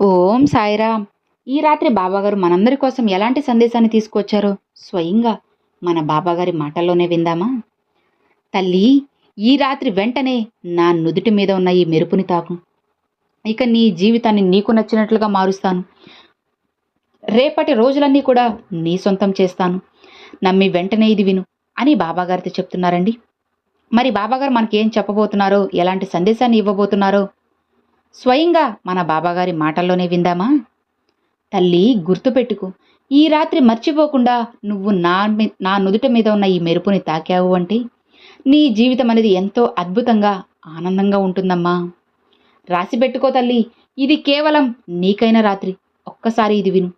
ఓం సాయిరామ్. ఈ రాత్రి బాబాగారు మనందరి కోసం ఎలాంటి సందేశాన్ని తీసుకొచ్చారో? స్వయంగా మన బాబాగారి మాటల్లోనే విందామా? తల్లి ఈ రాత్రి వెంటనే నా నుదుటి మీద ఉన్న ఈ మెరుపుని తాకు. ఇక నీ జీవితాన్ని నీకు నచ్చినట్లుగా మారుస్తాను. రేపటి రోజులన్నీ కూడా నీ సొంతం చేస్తాను. నమ్మి వెంటనే ఇది విను అని బాబాగారితో చెప్తున్నారండి. మరి బాబాగారు మనకి ఏం చెప్పబోతున్నారో ఎలాంటి సందేశాన్ని ఇవ్వబోతున్నారో స్వయంగా మన బాబాగారి మాటల్లోనే విందామా? తల్లి గుర్తుపెట్టుకో ఈ రాత్రి మర్చిపోకుండా నువ్వు నా నా నుదుట మీద ఉన్న ఈ మెరుపుని తాకావు అంటే? నీ జీవితం అనేది ఎంతో అద్భుతంగా ఆనందంగా ఉంటుందమ్మా. రాసి పెట్టుకో తల్లి. ఇది కేవలం నీకైన రాత్రి. ఒక్కసారి ఇది విను.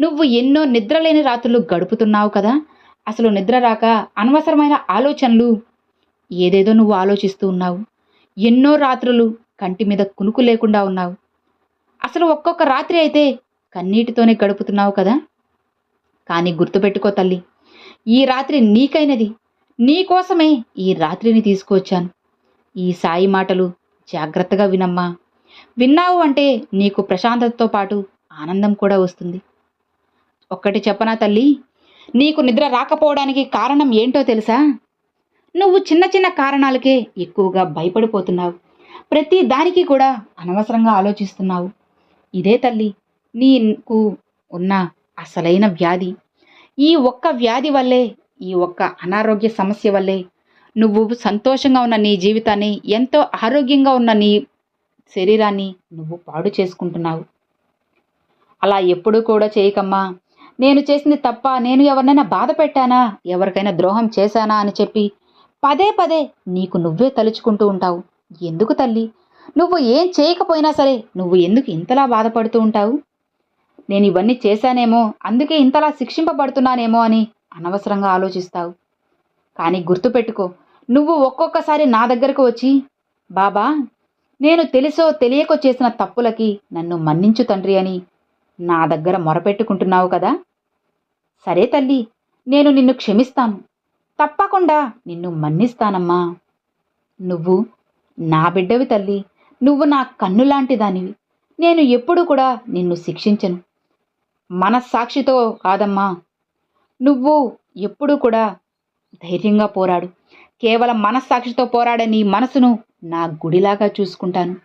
నువ్వు ఎన్నో నిద్రలేని రాత్రులు గడుపుతున్నావు కదా? అసలు నిద్ర రాక అనవసరమైన ఆలోచనలు ఏదేదో నువ్వు ఆలోచిస్తూ ఉన్నావు. ఎన్నో రాత్రులు కంటి మీద కునుకు లేకుండా ఉన్నావు. అసలు ఒక్కొక్క రాత్రి అయితే కన్నీటితోనే గడుపుతున్నావు కదా? కానీ గుర్తుపెట్టుకో తల్లి ఈ రాత్రి నీకైనది. నీకోసమే ఈ రాత్రిని తీసుకువచ్చాను. ఈ సాయి మాటలు జాగ్రత్తగా వినమ్మా. విన్నావు అంటే నీకు ప్రశాంతతతో పాటు ఆనందం కూడా వస్తుంది. ఒక్కటి చెప్పనా తల్లి నీకు నిద్ర రాకపోవడానికి కారణం ఏంటో తెలుసా? నువ్వు చిన్న చిన్న కారణాలకే ఎక్కువగా భయపడిపోతున్నావు. ప్రతి దానికి కూడా అనవసరంగా ఆలోచిస్తున్నావు. ఇదే తల్లి నీకు ఉన్న అసలైన వ్యాధి. ఈ ఒక్క వ్యాధి వల్లే ఈ ఒక్క అనారోగ్య సమస్య వల్లే నువ్వు సంతోషంగా ఉన్న నీ జీవితాన్ని ఎంతో ఆరోగ్యంగా ఉన్న నీ శరీరాన్ని నువ్వు పాడు చేసుకుంటున్నావు. అలా ఎప్పుడూ కూడా చేయకమ్మా. నేను చేసింది తప్ప నేను ఎవరినైనా బాధ పెట్టానా? ఎవరికైనా ద్రోహం చేశానా అని చెప్పి పదే పదే నీకు నువ్వే తలుచుకుంటూ ఉంటావు. ఎందుకు తల్లి? నువ్వు ఏం చేయకపోయినా సరే నువ్వు ఎందుకు ఇంతలా బాధపడుతూ ఉంటావు? నేను ఇవన్నీ చేశానేమో అందుకే ఇంతలా శిక్షింపబడుతున్నానేమో అని అనవసరంగా ఆలోచిస్తావు. కానీ గుర్తుపెట్టుకో నువ్వు ఒక్కొక్కసారి నా దగ్గరకు వచ్చి బాబా నేను తెలుసో తెలియకో చేసిన తప్పులకి నన్ను మన్నించు తండ్రి అని నా దగ్గర మొరపెట్టుకుంటున్నావు కదా? సరే తల్లి నేను నిన్ను క్షమిస్తాను. తప్పకుండా నిన్ను మన్నిస్తానమ్మా. నువ్వు నా బిడ్డవి తల్లి నువ్వు నా కన్నులాంటి దానివి నేను ఎప్పుడూ కూడా నిన్ను శిక్షించను. మనస్సాక్షితో కాదమ్మా నువ్వు ఎప్పుడూ కూడా ధైర్యంగా పోరాడు. కేవలం మనస్సాక్షితో పోరాడే నీ మనసును నా గుడిలాగా చూసుకుంటాను.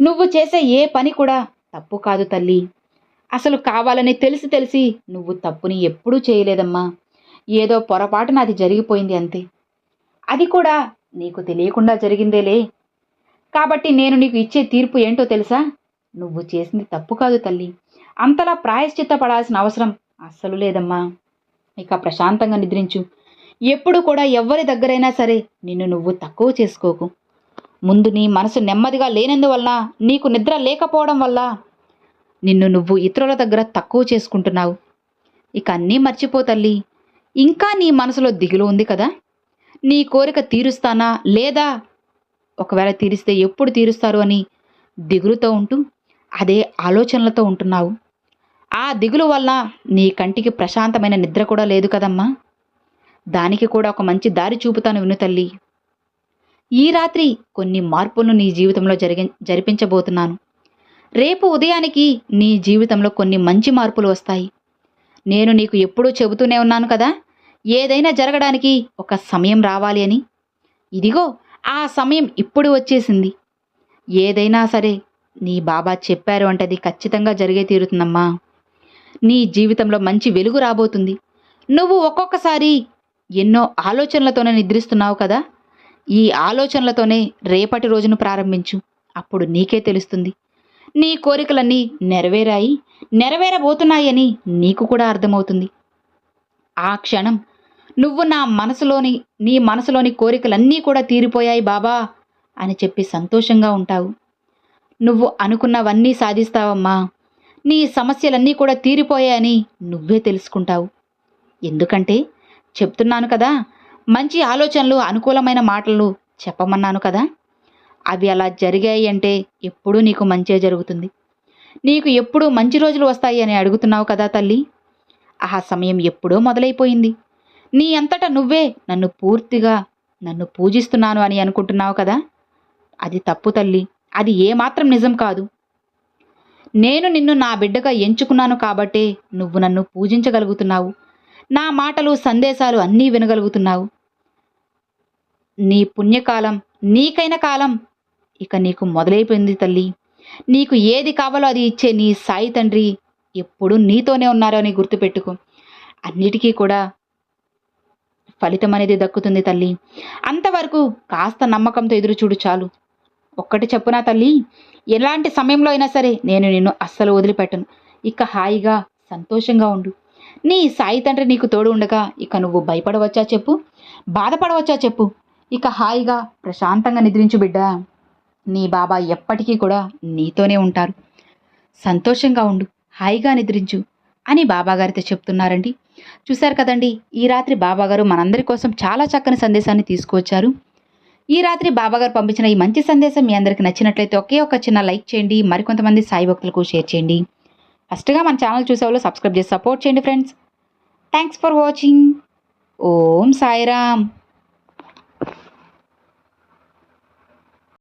నువ్వు చేసే ఏ పని కూడా తప్పు కాదు తల్లి. అసలు కావాలని తెలిసి తెలిసి నువ్వు తప్పుని ఎప్పుడూ చేయలేదమ్మా. ఏదో పొరపాటున అది జరిగిపోయింది అంతే. అది కూడా నీకు తెలియకుండా జరిగిందేలే. కాబట్టి నేను నీకు ఇచ్చే తీర్పు ఏంటో తెలుసా? నువ్వు చేసింది తప్పు కాదు తల్లి. అంతలా ప్రాయశ్చిత్త పడాల్సిన అవసరం అస్సలు లేదమ్మా. ఇక ప్రశాంతంగా నిద్రించు. ఎప్పుడు కూడా ఎవ్వరి దగ్గరైనా సరే నిన్ను నువ్వు తక్కువ చేసుకోకు. ముందు నీ మనసు నెమ్మదిగా లేనందువల్ల నీకు నిద్ర లేకపోవడం వల్ల నిన్ను నువ్వు ఇతరుల దగ్గర తక్కువ చేసుకుంటున్నావు. ఇక అన్నీ మర్చిపో తల్లి. ఇంకా నీ మనసులో దిగులు ఉంది కదా? నీ కోరిక తీరుస్తానా లేదా ఒకవేళ తీరిస్తే ఎప్పుడు తీరుస్తారు అని దిగులుతో ఉంటూ అదే ఆలోచనలతో ఉంటున్నావు. ఆ దిగులు వల్ల నీ కంటికి ప్రశాంతమైన నిద్ర కూడా లేదు కదమ్మా. దానికి కూడా ఒక మంచి దారి చూపుతాను విను తల్లి. ఈ రాత్రి కొన్ని మార్పులను నీ జీవితంలో జరిగి జరిపించబోతున్నాను. రేపు ఉదయానికి నీ జీవితంలో కొన్ని మంచి మార్పులు వస్తాయి. నేను నీకు ఎప్పుడూ చెబుతూనే ఉన్నాను కదా. ఏదైనా జరగడానికి ఒక సమయం రావాలి అని. ఇదిగో ఆ సమయం ఇప్పుడు వచ్చేసింది. ఏదైనా సరే నీ బాబా చెప్పారు అంటే అది ఖచ్చితంగా జరిగే తీరుతుందమ్మా. నీ జీవితంలో మంచి వెలుగు రాబోతుంది. నువ్వు ఒక్కొక్కసారి ఎన్నో ఆలోచనలతోనే నిద్రిస్తున్నావు కదా? ఈ ఆలోచనలతోనే రేపటి రోజును ప్రారంభించు. అప్పుడు నీకే తెలుస్తుంది. నీ కోరికలన్నీ నెరవేరాయి. నెరవేరబోతున్నాయని నీకు కూడా అర్థమవుతుంది. ఆ క్షణం నువ్వు నా మనసులోని నీ మనసులోని కోరికలన్నీ కూడా తీరిపోయాయి బాబా అని చెప్పి సంతోషంగా ఉంటావు. నువ్వు అనుకున్నవన్నీ సాధిస్తావమ్మా. నీ సమస్యలన్నీ కూడా తీరిపోయాయని నువ్వే తెలుసుకుంటావు. ఎందుకంటే చెప్తున్నాను కదా మంచి ఆలోచనలు అనుకూలమైన మాటలు చెప్పమన్నాను కదా. అవి అలా జరిగాయి అంటే ఎప్పుడూ నీకు మంచే జరుగుతుంది. నీకు ఎప్పుడూ మంచి రోజులు వస్తాయి అని అడుగుతున్నావు కదా తల్లి. ఆ సమయం ఎప్పుడో మొదలైపోయింది. నీ అంతటా నువ్వే నన్ను పూర్తిగా నన్ను పూజిస్తున్నాను అని అనుకుంటున్నావు కదా? అది తప్పు తల్లి. అది ఏమాత్రం నిజం కాదు. నేను నిన్ను నా బిడ్డగా ఎంచుకున్నాను కాబట్టే నువ్వు నన్ను పూజించగలుగుతున్నావు. నా మాటలు సందేశాలు అన్నీ వినగలుగుతున్నావు. నీ పుణ్యకాలం నీకైన కాలం ఇక నీకు మొదలైపోయింది తల్లి. నీకు ఏది కావాలో అది ఇచ్చే నీ సాయి తండ్రి ఎప్పుడూ నీతోనే ఉన్నారో అని గుర్తుపెట్టుకో. అన్నిటికీ కూడా ఫలితం అనేది దక్కుతుంది తల్లి. అంతవరకు కాస్త నమ్మకంతో ఎదురు చూడు చాలు. ఒక్కటి చెప్పునా తల్లి? ఎలాంటి సమయంలో అయినా సరే నేను నిన్ను అస్సలు వదిలిపెట్టను. ఇక హాయిగా సంతోషంగా ఉండు. నీ సాయి తండ్రి నీకు తోడు ఉండగా ఇక నువ్వు భయపడవచ్చా చెప్పు? బాధపడవచ్చా చెప్పు? ఇక హాయిగా ప్రశాంతంగా నిద్రించు బిడ్డ. నీ బాబా ఎప్పటికీ కూడా నీతోనే ఉంటారు. సంతోషంగా ఉండు హాయిగా నిద్రించు అని బాబాగారితో చెప్తున్నారండి. చూశారు కదండి ఈ రాత్రి బాబాగారు మనందరి కోసం చాలా చక్కని సందేశాన్ని తీసుకువచ్చారు. ఈ రాత్రి బాబాగారు పంపించిన ఈ మంచి సందేశం మీ అందరికి నచ్చినట్లయితే ఒకే ఒక చిన్న లైక్ చేయండి మరికొంతమంది సాయి భక్తులకు షేర్ చేయండి. ఫస్ట్గా మన ఛానల్ చూసేవాళ్ళు సబ్స్క్రైబ్ చేసి సపోర్ట్ చేయండి friends. Thanks for watching Om Sairam.